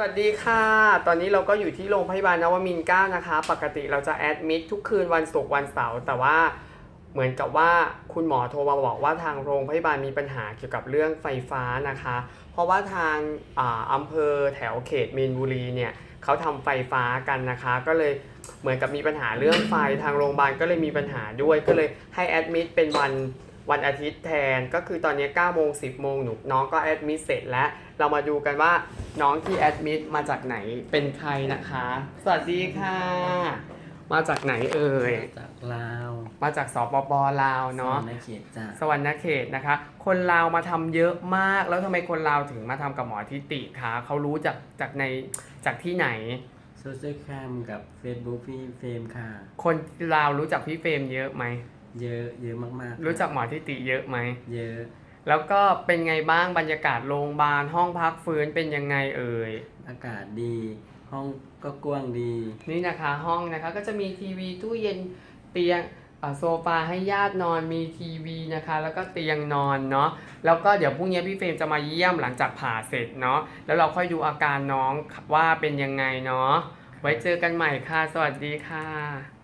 สวัสดีค่ะ ตอนนี้เราก็อยู่ที่โรงพยาบาลนวมินทร์9นะคะ ปกติเราจะแอดมิดทุกคืนวันศุกร์วันเสาร์แต่ว่าเหมือนกับว่าคุณหมอโทรมาบอกว่าทางโรงพยาบาลมีปัญหาเกี่ยวกับเรื่องไฟฟ้านะคะ เพราะว่าทางอาอำเภอแถวเขตมีนบุรีเนี่ยเขาทำไฟฟ้ากันนะคะ ก็เลยเหมือนกับมีปัญหาเรื่องไฟทางโรงพยาบาลก็เลยมีปัญหาด้วยก็เลยให้แอดมิดเป็นวัน วันอาทิตย์แทนก็คือตอนนี้9โมง10โมงหนูน้องก็แอดมิดเสร็จแล้วเรามาดูกันว่าน้องที่แอดมิดมาจากไหนเป็นใครนะคะ สวัสดีค่ะ มาจากไหนเอ่ย จากลาวมาจากสปปลาวเนาะ ในเขตจ้ะสวรรณเขตนะคะ คนลาวมาทำเยอะมาก แล้วทำไมคนลาวถึงมาทำกับหมอทิติคะเขารู้จากจากในจากที่ไหน โซเชียลแคมกับ Facebook พี่เฟรมค่ะ คนลาวรู้จักพี่เฟรมเยอะไหม เยอะเยอะมากๆ รู้จักหมอทิติเยอะไหม เยอะ แล้วก็เป็นไงบ้างบรรยากาศโรงพยาบาลห้องพักฟื้นเป็นยังไงเอ่ย อากาศดี ห้องก็กว้างดี นี่นะคะห้องนะคะก็จะมีทีวีตู้เย็นเตียงเอ่อโซฟาให้ญาตินอนมีทีวีนะคะ แล้วก็เตียงนอนเนาะแล้วก็เดี๋ยวพรุ่งนี้พี่เฟรมจะมาเยี่ยมหลังจากผ่าเสร็จเนาะแล้วเราค่อยดูอาการน้องว่าเป็นยังไงเนาะไว้เจอกันใหม่ค่ะ สวัสดีค่ะ